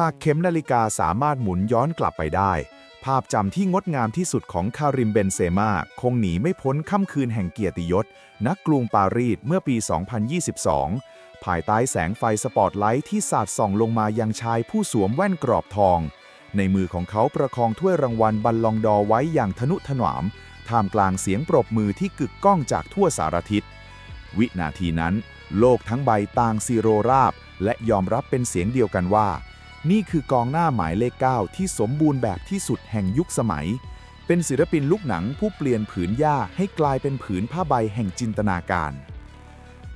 หากเข็มนาฬิกาสามารถหมุนย้อนกลับไปได้ ภาพจำที่งดงามที่สุดของคาริมเบนเซมาคงหนีไม่พ้นค่ำคืนแห่งเกียรติยศณกกรุงปารีสเมื่อปี 2022 ภายใต้แสงไฟสปอตไลท์ที่สาดส่องลงมายังชายผู้สวมแว่นกรอบทอง ในมือของเขาประคองถ้วยรางวัลบัลลองดอร์ไว้อย่างทนุถนอมท่ามกลางเสียงปรบมือที่กึกก้องจากทั่วสารทิศ วินาทีนั้น โลกทั้งใบต่างซีโรราบ และยอมรับเป็นเสียงเดียวกันว่า นี่คือกองหน้าหมายเลขเก้าที่สมบูรณ์แบบที่สุดแห่งยุคสมัย เป็นศิลปินลูกหนังผู้เปลี่ยนผืนหญ้าให้กลายเป็นผืนผ้าใบแห่งจินตนาการ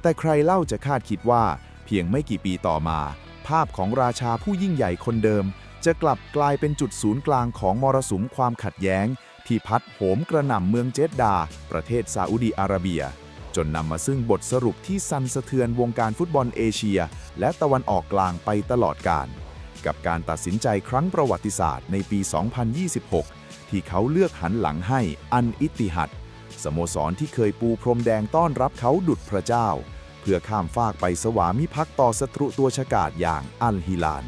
แต่ใครเล่าจะคาดคิดว่า เพียงไม่กี่ปีต่อมา ภาพของราชาผู้ยิ่งใหญ่คนเดิม จะกลับกลายเป็นจุดศูนย์กลางของมรสุมความขัดแย้ง ที่พัดโหมกระหน่ำเมืองเจดดา ประเทศซาอุดีอาระเบีย จนนำมาซึ่งบทสรุปที่สั่นสะเทือนวงการฟุตบอลเอเชีย และตะวันออกกลางไปตลอดกาล กับการตัดสินใจครั้งประวัติศาสตร์ในปี 2026 ที่เขาเลือกหันหลังให้อันอิติฮัดสโมสรที่เคยปูพรมแดงต้อนรับเขาดุดพระเจ้า เพื่อข้ามฟากไปสวามิภักดิ์ต่อศัตรูตัวฉกาจอย่างอัลฮิลาน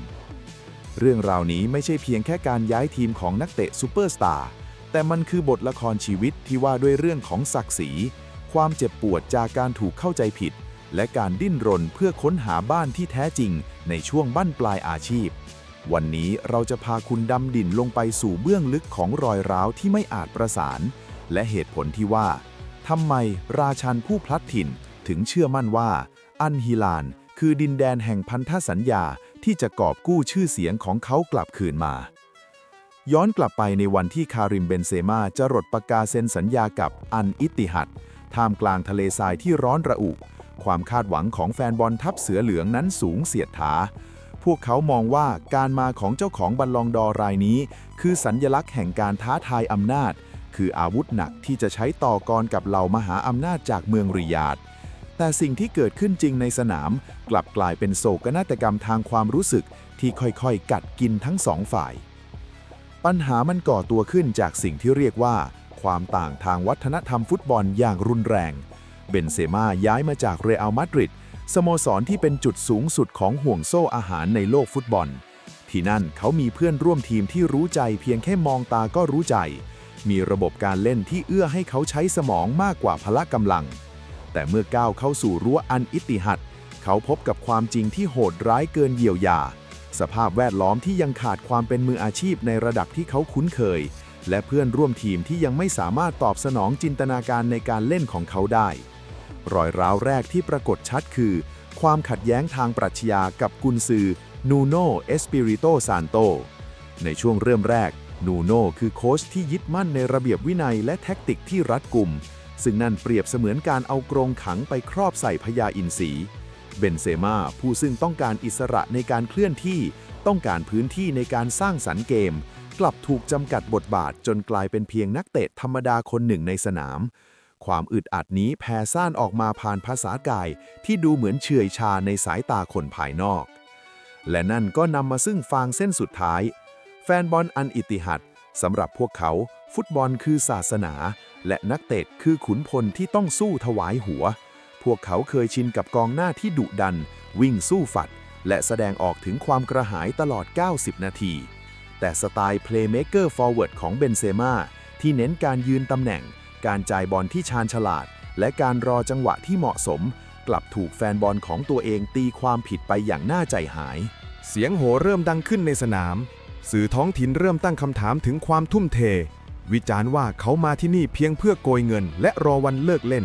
เรื่องราวนี้ไม่ใช่เพียงแค่การย้ายทีมของนักเตะซูเปอร์สตาร์ แต่มันคือบทละครชีวิตที่ว่าด้วยเรื่องของศักดิ์ศรี ความเจ็บปวดจากการถูกเข้าใจผิด และการดิ้นรนเพื่อค้นหาบ้านที่แท้จริงในช่วงบั้นปลายอาชีพ วันนี้เราจะพาคุณดำดิ่นลงไปสู่เบื้องลึกของรอยร้าวที่ไม่อาจประสาน และเหตุผลที่ว่าทำไมราชันผู้พลัดถิ่นถึงเชื่อมั่นว่า อันฮิลานคือดินแดนแห่งพันธสัญญาที่จะกอบกู้ชื่อเสียงของเขากลับคืนมา ย้อนกลับไปในวันที่คาริมเบนเซมาจะรดประกาเซ็นสัญญากับอันอิติฮัดท่ามกลางทะเลทรายที่ร้อนระอุ ความคาดหวังของแฟนบอลทัพเสือเหลืองนั้นสูงเสียดถา พวกเขามองว่าการมาของเจ้าของบัลลองดอร์รายนี้ คือสัญญลักษณ์แห่งการท้าทายอำนาจ คืออาวุธหนักที่จะใช้ต่อกรกับเหล่ามหาอำนาจจากเมืองริยาดแต่สิ่งที่เกิดขึ้นจริงในสนาม กลับกลายเป็นโศกนาฏกรรมทางความรู้สึกที่ค่อยๆ กัดกินทั้งสองฝ่าย ปัญหามันก่อตัวขึ้นจากสิ่งที่เรียกว่า ความต่างทางวัฒนธรรมฟุตบอลอย่างรุนแรง เบนเซม่าย้ายมาจากเรอัลมาดริดสโมสรที่เป็นจุดสูงสุดของห่วงโซ่อาหารในโลกฟุตบอล ที่นั่นเขามีเพื่อนร่วมทีมที่รู้ใจเพียงแค่มองตาก็รู้ใจ มีระบบการเล่นที่เอื้อให้เขาใช้สมองมากกว่าพละกำลัง แต่เมื่อก้าวเข้าสู่รั้วอันอิติหัดเขาพบกับความจริงที่โหดร้ายเกินเยียวยา สภาพแวดล้อมที่ยังขาดความเป็นมืออาชีพในระดับที่เขาคุ้นเคย และเพื่อนร่วมทีมที่ยังไม่สามารถตอบสนองจินตนาการในการเล่นของเขาได้ รอยร้าวแรกที่ปรากฏชัดคือ ความขัดแย้งทางปรัชญากับกุนซือนูโนเอสปิริโตซานโต ในช่วงเริ่มแรก นูโนคือโค้ชที่ยึดมั่นในระเบียบวินัยและแท็กติกที่รัดกุม ซึ่งนั่นเปรียบเสมือนการเอากรงขังไปครอบใส่พญาอินทรีเบนเซม่าผู้ซึ่งต้องการอิสระในการเคลื่อนที่ ต้องการพื้นที่ในการสร้างสรรค์เกม กลับถูกจำกัดบทบาทจนกลายเป็นเพียงนักเตะธรรมดาคนหนึ่งในสนาม ความอึดอัดนี้แผ่ซ่านออกมาผ่านภาษากายที่ดูเหมือนเฉื่อยชาในสายตาคนภายนอก และนั่นก็นำมาซึ่งฟางเส้นสุดท้าย แฟนบอลอันอิติหัดสำหรับพวกเขา ฟุตบอลคือศาสนา และนักเตะคือขุนพลที่ต้องสู้ถวายหัว พวกเขาเคยชินกับกองหน้าที่ดุดัน วิ่งสู้ฝัด และแสดงออกถึงความกระหายตลอด 90 นาที แต่สไตล์ Playmaker Forward ของเบนเซม่าที่เน้นการยืนตำแหน่ง การจ่ายบอลที่ชาญฉลาด และการรอจังหวะที่เหมาะสม กลับถูกแฟนบอลของตัวเองตีความผิดไปอย่างน่าใจหาย เสียงโห่เริ่มดังขึ้นในสนาม สื่อท้องถิ่นเริ่มตั้งคำถามถึงความทุ่มเท วิจารณ์ว่าเขามาที่นี่เพียงเพื่อโกยเงิน และรอวันเลิกเล่น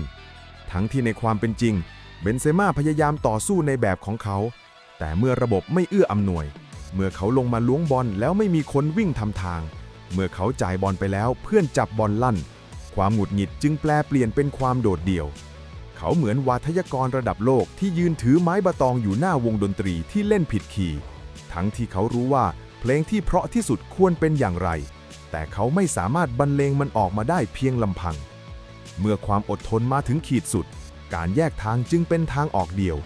ทั้งที่ในความเป็นจริง เบนเซม่าพยายามต่อสู้ในแบบของเขา แต่เมื่อระบบไม่เอื้ออำนวย เมื่อเขาลงมาล้วงบอลแล้วไม่มีคนวิ่งทำทางเมื่อเขาจ่ายบอลไปแล้วเพื่อนจับบอลลั่น ความหงุดหงิดจึงแปลเปลี่ยนเป็นความโดดเดี่ยว เขาเหมือนวาทยกรระดับโลกที่ยืนถือไม้บะตองอยู่หน้าวงดนตรีที่เล่นผิดคีย์ทั้งที่เขารู้ว่าเพลงที่เพราะที่สุดควรเป็นอย่างไร แต่เขาไม่สามารถบรรเลงมันออกมาได้เพียงลำพัง เมื่อความอดทนมาถึงขีดสุด การแยกทางจึงเป็นทางออกเดียว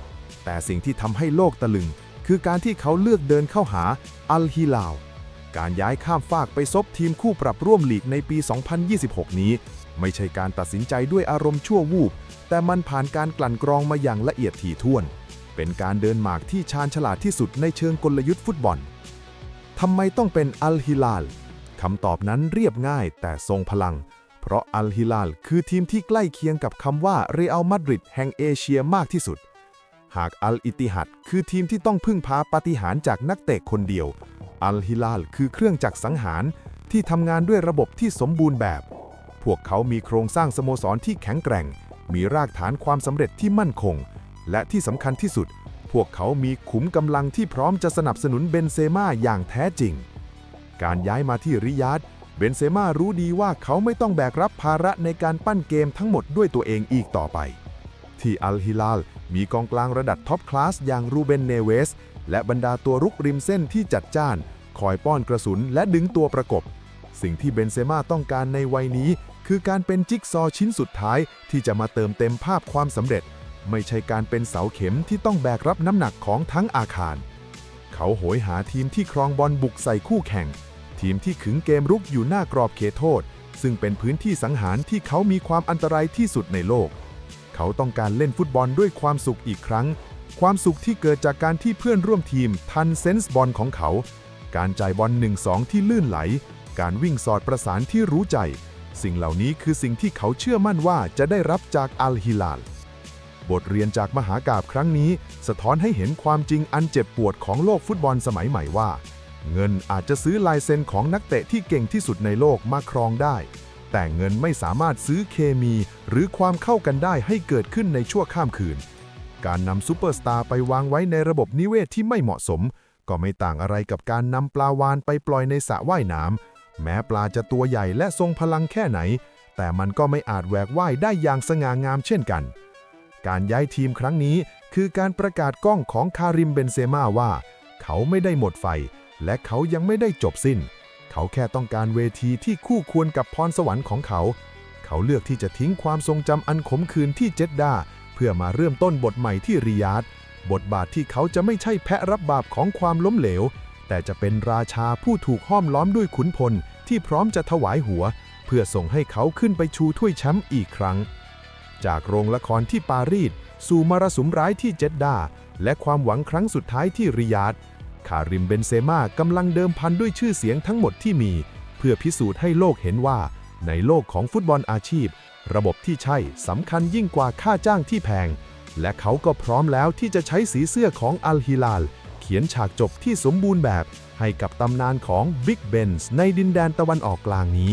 แต่สิ่งที่ทำให้โลกตะลึง คือการที่เขาเลือกเดินเข้าหาอัลฮิลาลการย้ายข้ามฟากไปซบทีมคู่ปรับร่วมลีกในปี 2026 นี้ ไม่ใช่การตัดสินใจด้วยอารมณ์ชั่ววูบ แต่มันผ่านการกลั่นกรองมาอย่างละเอียดถี่ถ้วน เป็นการเดินหมากที่ชาญฉลาดที่สุดในเชิงกลยุทธ์ฟุตบอลทำไมต้องเป็นอัลฮิลาลคำตอบนั้นเรียบง่ายแต่ทรงพลัง เพราะอัลฮิลาลคือทีมที่ใกล้เคียงกับคำว่าเรอัลมาดริดแห่งเอเชียมากที่สุด หากอัลอิติฮัดคือทีมที่ต้องพึ่งพาปาฏิหาริย์จากนักเตะคนเดียว อัลฮิลาลคือเครื่องจักรสังหารที่ทำงานด้วยระบบที่สมบูรณ์แบบ พวกเขามีโครงสร้างสโมสรที่แข็งแกร่ง มีรากฐานความสำเร็จที่มั่นคง และที่สำคัญที่สุด พวกเขามีขุมกำลังที่พร้อมจะสนับสนุนเบนเซม่าอย่างแท้จริง การย้ายมาที่ริยาดเบนเซม่ารู้ดีว่าเขาไม่ต้องแบกรับภาระในการปั้นเกมทั้งหมดด้วยตัวเองอีกต่อไป ที่อัลฮิลาลมีกองกลางระดับท็อปคลาสอย่างรูเบนเนเวส และบรรดาตัวรุกริมเส้นที่จัดจ้าน คอยป้อนกระสุนและดึงตัวประกบ สิ่งที่เบนเซม่าต้องการในวัยนี้ คือการเป็นจิ๊กซอชิ้นสุดท้ายที่จะมาเติมเต็มภาพความสำเร็จ ไม่ใช่การเป็นเสาเข็มที่ต้องแบกรับน้ำหนักของทั้งอาคาร เขาโหยหาทีมที่ครองบอลบุกใส่คู่แข่ง ทีมที่ขึงเกมรุกอยู่หน้ากรอบเขตโทษ ซึ่งเป็นพื้นที่สังหารที่เขามีความอันตรายที่สุดในโลก เขาต้องการเล่นฟุตบอลด้วยความสุขอีกครั้ง ความสุขที่เกิดจากการที่เพื่อนร่วมทีมทันเซนส์บอลของเขา การจ่ายบอล1-2ที่ลื่นไหล การวิ่งสอดประสานที่รู้ใจ สิ่งเหล่านี้คือสิ่งที่เขาเชื่อมั่นว่าจะได้รับจากอัลฮิลาล บทเรียนจากมหากาบครั้งนี้ สะท้อนให้เห็นความจริงอันเจ็บปวดของโลกฟุตบอลสมัยใหม่ว่า เงินอาจจะซื้อลายเซ็นของนักเตะที่เก่งที่สุดในโลกมาครองได้ แต่เงินไม่สามารถซื้อเคมี หรือความเข้ากันได้ให้เกิดขึ้นในชั่วข้ามคืน การนำซูเปอร์สตาร์ไปวางไว้ในระบบนิเวศที่ไม่เหมาะสม ก็ไม่ต่างอะไรกับการนำปลาวานไปปล่อยในสระว่ายน้ำ แม้ปลาจะตัวใหญ่และทรงพลังแค่ไหน แต่มันก็ไม่อาจแหวกว่ายได้อย่างสง่างามเช่นกัน การย้ายทีมครั้งนี้คือการประกาศกล้องของคาริมเบนเซม่าว่า เขาไม่ได้หมดไฟ และเขายังไม่ได้จบสิ้น เขาแค่ต้องการเวทีที่คู่ควรกับพรสวรรค์ของเขา เขาเลือกที่จะทิ้งความทรงจำอันขมขื่นที่เจดดาเพื่อมาเริ่มต้นบทใหม่ที่ริยาดบทบาทที่เขาจะไม่ใช่แพะรับบาปของความล้มเหลว แต่จะเป็นราชาผู้ถูกห้อมล้อมด้วยขุนพลที่พร้อมจะถวายหัว เพื่อส่งให้เขาขึ้นไปชูถ้วยแชมป์อีกครั้ง จากโรงละครที่ปารีสสู่มรสุมร้ายที่เจดดา และความหวังครั้งสุดท้ายที่ริยาดคาริมเบนเซม่ากำลังเดิมพันด้วยชื่อเสียงทั้งหมดที่มี เพื่อพิสูจน์ให้โลกเห็นว่า ในโลกของฟุตบอลอาชีพ ระบบที่ใช่สำคัญยิ่งกว่าค่าจ้างที่แพง และเขาก็พร้อมแล้วที่จะใช้สีเสื้อของอัลฮิลาล ขียนฉากจบที่สมบูรณ์แบบให้กับตำนานของบิ๊กเบนส์ในดินแดนตะวันออกกลางนี้